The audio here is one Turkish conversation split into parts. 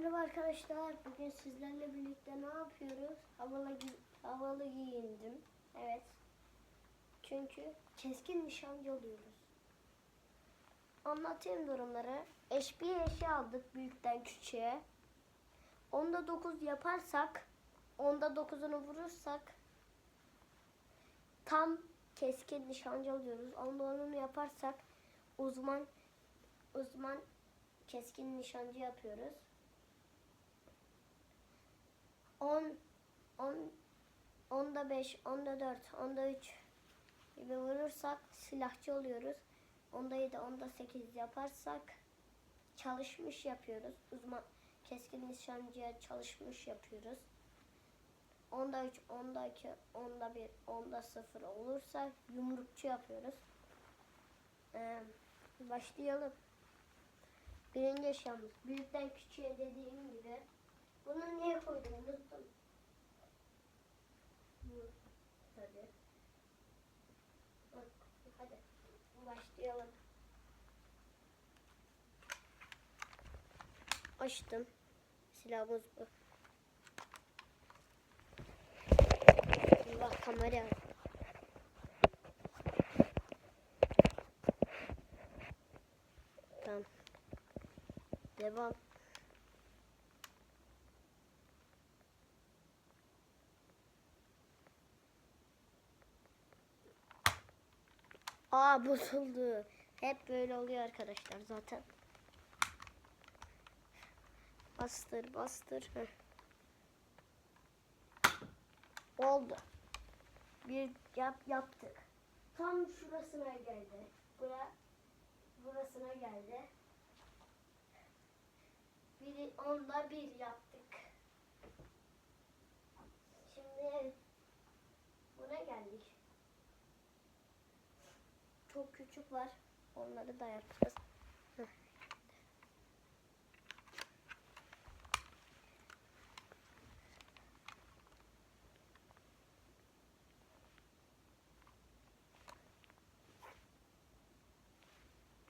Merhaba arkadaşlar. Bugün sizlerle birlikte ne yapıyoruz? Havalı, gi- havalı giyindim. Evet. Çünkü keskin nişancı oluyoruz. Anlatayım durumları. Eş bir eşi aldık büyükten küçüğe. Onda 9 yaparsak, onda 9'unu vurursak tam keskin nişancı oluyoruz. Onda 10'unu yaparsak uzman uzman keskin nişancı yapıyoruz. 10 10 onda 5, onda 4, onda 3 gibi vurursak silahçı oluyoruz. Onda 7, onda 8 yaparsak çalışmış yapıyoruz. Uzman keskin nişancıya çalışmış yapıyoruz. Onda 3, onda 2, onda 1, onda 0 olursa yumrukçu yapıyoruz. Ee, başlayalım. Birinci eşyamız. Büyükten küçüğe dediğim gibi. Bunu niye koydum unuttum. Hadi. Hadi. Başlayalım. Açtım. Silahımız bu. Allah kamera. Tamam. Devam. Aa bozuldu. Hep böyle oluyor arkadaşlar zaten. Bastır bastır. Heh. Oldu. Bir yap yaptık. Tam şurasına geldi. Bura burasına geldi. Biri onda bir yaptık. Şimdi buna geldik. Çok küçük var. Onları da yapacağız.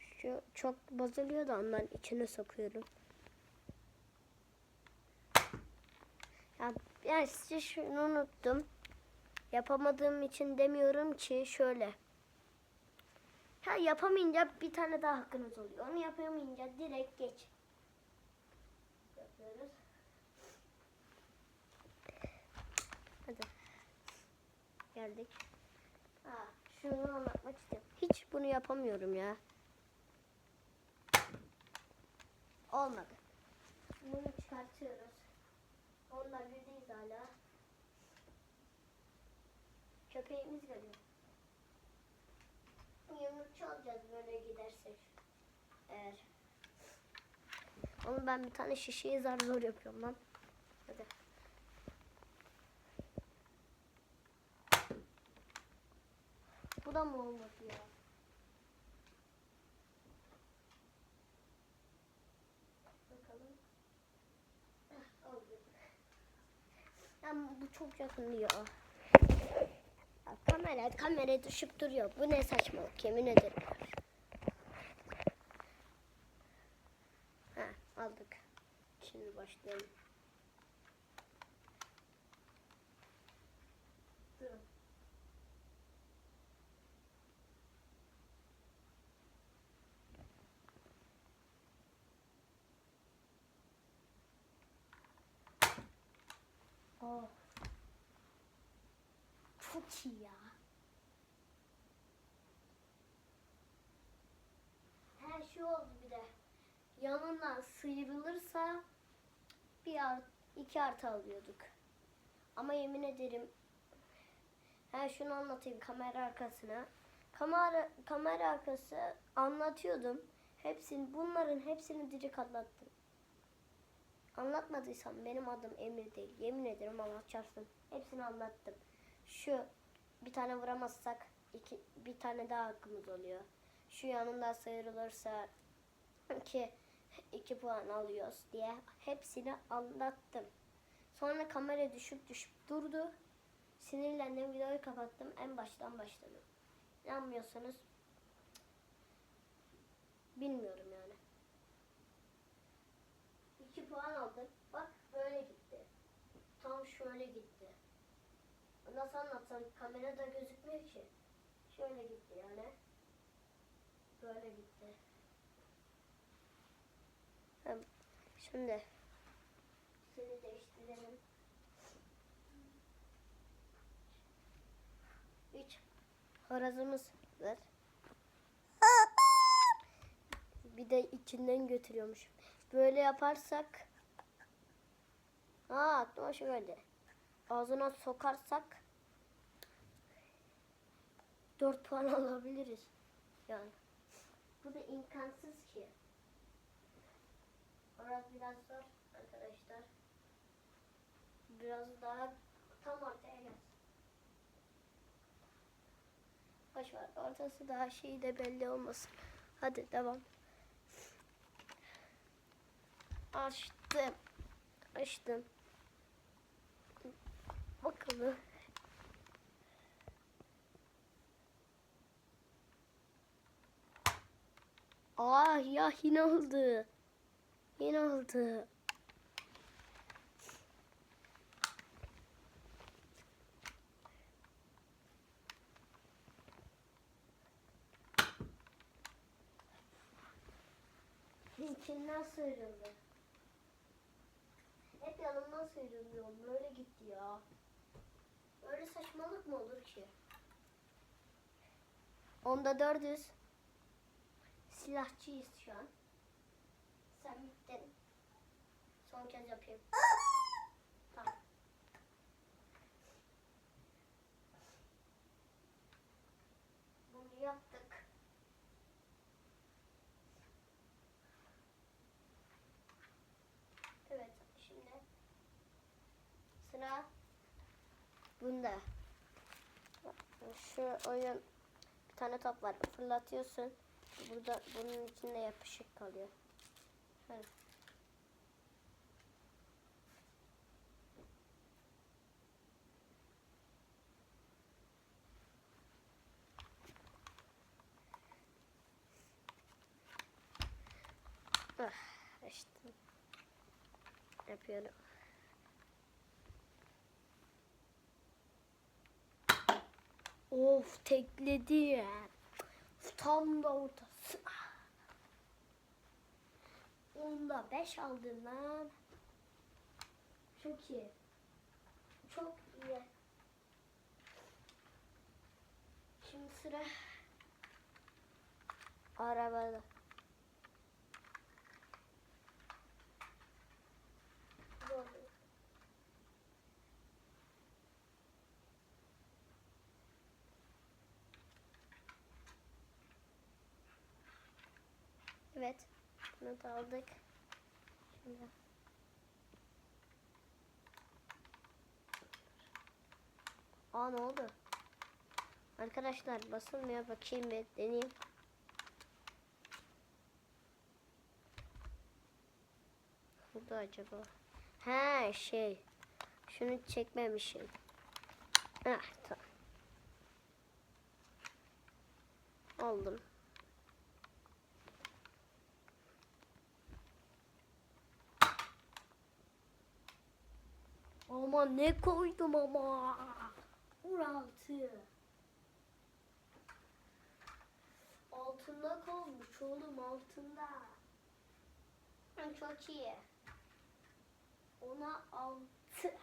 Şu çok bozuluyor da ondan içine sokuyorum. Ya ben size şunu unuttum. Yapamadığım için demiyorum ki şöyle. Ha yapamayınca bir tane daha hakkınız oluyor. Onu yapamayınca direkt geç. Yapıyoruz. Hadi. Geldik. Ha, şunu anlatmak istiyorum. Hiç bunu yapamıyorum ya. Olmadı. Bunu çıkartıyoruz. Onlar birdeyiz hala. Köpeğimiz geliyor. Yumrukçu olacağız böyle gidersek. Eğer. Ama ben bir tane şişeyi zar zor yapıyorum lan. Hadi. Bu da mı olmadı ya? Bakalım. Ama bu çok yakın ya. Kamera kamera düşüp duruyor. Bu ne saçmalık yemin ederim. Ha aldık. Şimdi başlayalım. Durun. Oh. Ya. Her şey oldu bir de. Yanından sıyrılırsa bir art, iki artı alıyorduk. Ama yemin ederim her şunu anlatayım kamera arkasına. Kamera kamera arkası anlatıyordum. Hepsini bunların hepsini direkt anlattım. Anlatmadıysam benim adım Emir değil. Yemin ederim Allah çarpsın. Hepsini anlattım. Şu bir tane vuramazsak iki, bir tane daha hakkımız oluyor. Şu yanından sıyrılırsa ki iki puan alıyoruz diye hepsini anlattım. Sonra kamera düşüp düşüp durdu. Sinirlendim videoyu kapattım. En baştan başladım. İnanmıyorsanız bilmiyorum yani. 2 puan aldın. Bak böyle gitti. Tam şöyle gitti. Nasıl anlatsam kamerada gözükmüyor ki. Şöyle gitti yani. Böyle gitti. Şimdi seni değiştirelim. Üç horazımız var. Bir de içinden götürüyormuş. Böyle yaparsak Aa aklıma şu geldi. Ağzına sokarsak 4 puan alabiliriz. Yani. Bu da imkansız ki. Orası biraz zor arkadaşlar. Biraz daha tam ortaya gel. Boş ver. Ortası daha şey de belli olmasın. Hadi devam. Açtım. Açtım. Bakalım. Aa ya yine oldu. Yine oldu. İçinden sıyrıldı. Hep yanımdan sıyrılıyor. Böyle gitti ya. Böyle saçmalık mı olur ki? Onda dördüz. Silahçıyız şu an. Sen bittin. Son kez yapayım. Bunu yaptık. Evet şimdi sıra bunda. Şu oyun bir tane top var. Fırlatıyorsun. Burada bunun içinde yapışık kalıyor. Şöyle. Ah, işte yapıyorum. Of tekledi. Tam da ortası. Onda 5 aldın lan. Çok iyi. Çok iyi. Şimdi sıra arabada. Zor. Evet. Bunu da aldık. Şimdi. Aa ne oldu? Arkadaşlar basılmıyor. Bakayım bir deneyeyim. Burada acaba? Ha şey. Şunu çekmemişim. Ah tamam. Aldım. Ama ne koydum ama. Buraltı. Altında kalmış oğlum altında. Hı, Çok iyi. Ona altı.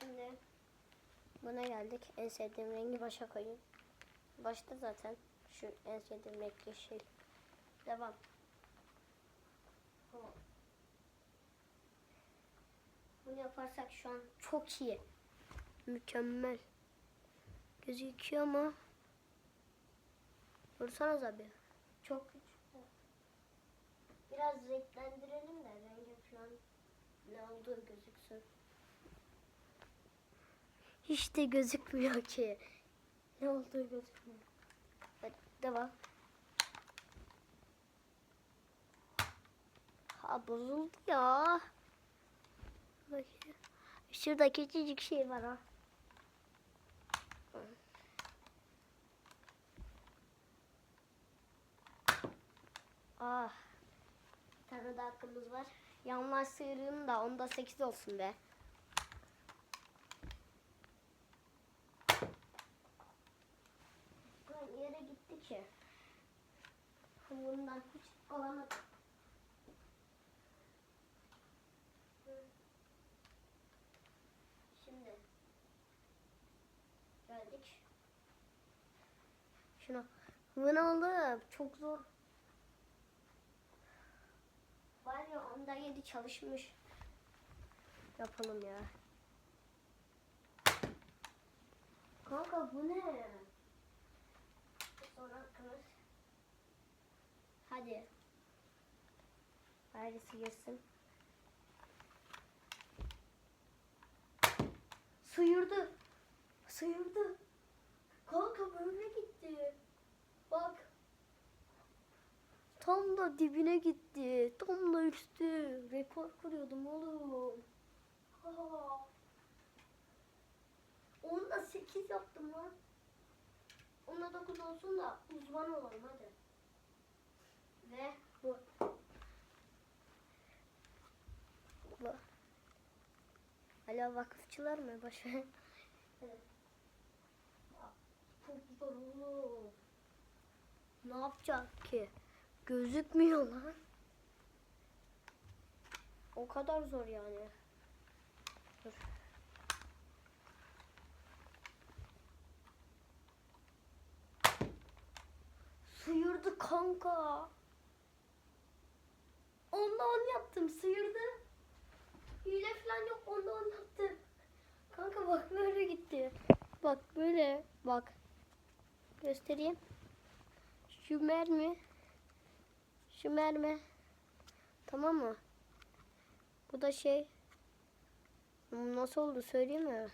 Şimdi buna geldik. En sevdiğim rengi başa koyayım. Başta zaten şu en sevdiğim renk yeşil. Devam. Bunu yaparsak şu an çok iyi. Mükemmel. Gözüküyor ama. Vursanız abi. Çok güçlü. Biraz renklendirelim de rengi falan ne olduğu gözüksün. Hiç de gözükmüyor ki. Ne olduğu gözükmüyor. Hadi devam. Ha bozuldu ya. Şurada küçücük şey var ha. Ah. Bir tane hakkımız var. Yanlar sıyırayım da onda 8 olsun be. Yere gitti ki. Bundan hiç alamadım. Şimdi geldik. Şuna Vınalı çok zor. Var ya onda yedi çalışmış. Yapalım ya. Kanka bu ne? Sonra kırız. Hadi. Ailesi girsin. Sıyırdı. Sıyırdı. Kanka böyle gitti. Bak. Tam da dibine gitti. Tam da üstü. Rekor kuruyordum oğlum. Ha. Onu da 8 yaptım lan. Ona 9 olsun da uzman olalım hadi. Ve bu. Bu. Hala vakıfçılar mı? Ver. Evet. Çok zor. Ne yapacak ki? Gözükmüyor lan. O kadar zor yani. Dur. Sıyırdı kanka. Onda on yaptım sıyırdı. Hile falan yok onda on yaptım. Kanka bak böyle gitti. Bak böyle bak. Göstereyim. Şu mermi. Şu mermi. Tamam mı? Bu da şey. Nasıl oldu söyleyeyim mi?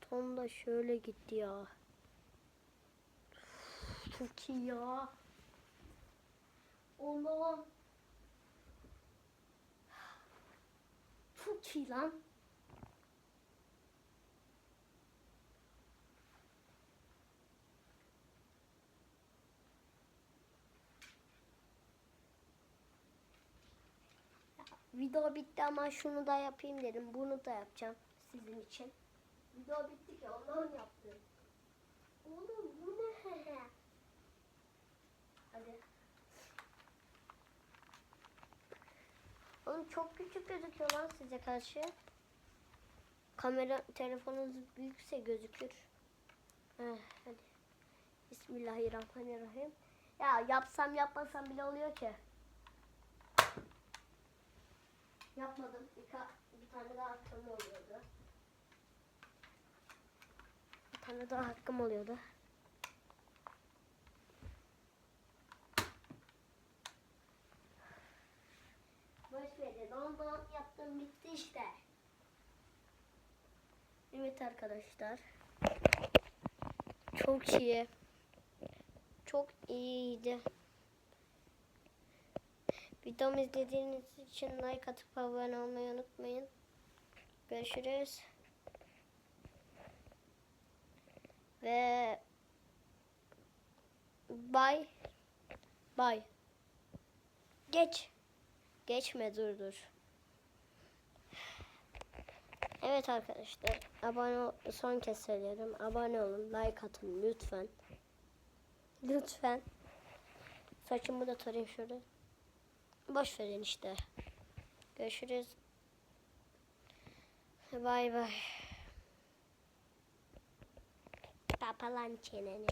Tam da şöyle gitti ya. Çok iyi ya. Allah. Çok iyi lan. Video bitti ama şunu da yapayım dedim. Bunu da yapacağım sizin için. Video bitti ki ondan yaptım. Oğlum bu ne? Hadi. Oğlum çok küçük gözüküyor lan size karşı. Kamera telefonunuz büyükse gözükür. Heh, hadi. Bismillahirrahmanirrahim. Ya yapsam yapmasam bile oluyor ki. Yapmadım. Bir, bir tane daha hakkım oluyordu. Bir tane daha hakkım oluyordu. Boş verin. Ondan yaptım bitti işte. Evet arkadaşlar. Çok iyi. Çok iyiydi. Videomu izlediğiniz için like atıp abone olmayı unutmayın. Görüşürüz. Ve bye. Bye. Geç. Geçme dur dur. Evet arkadaşlar. Abone ol, son kez söylüyorum. Abone olun. Like atın lütfen. Lütfen. Saçımı da tarayayım şöyle. Boş verin işte. Görüşürüz. Bay bay. Kapalan çeneni.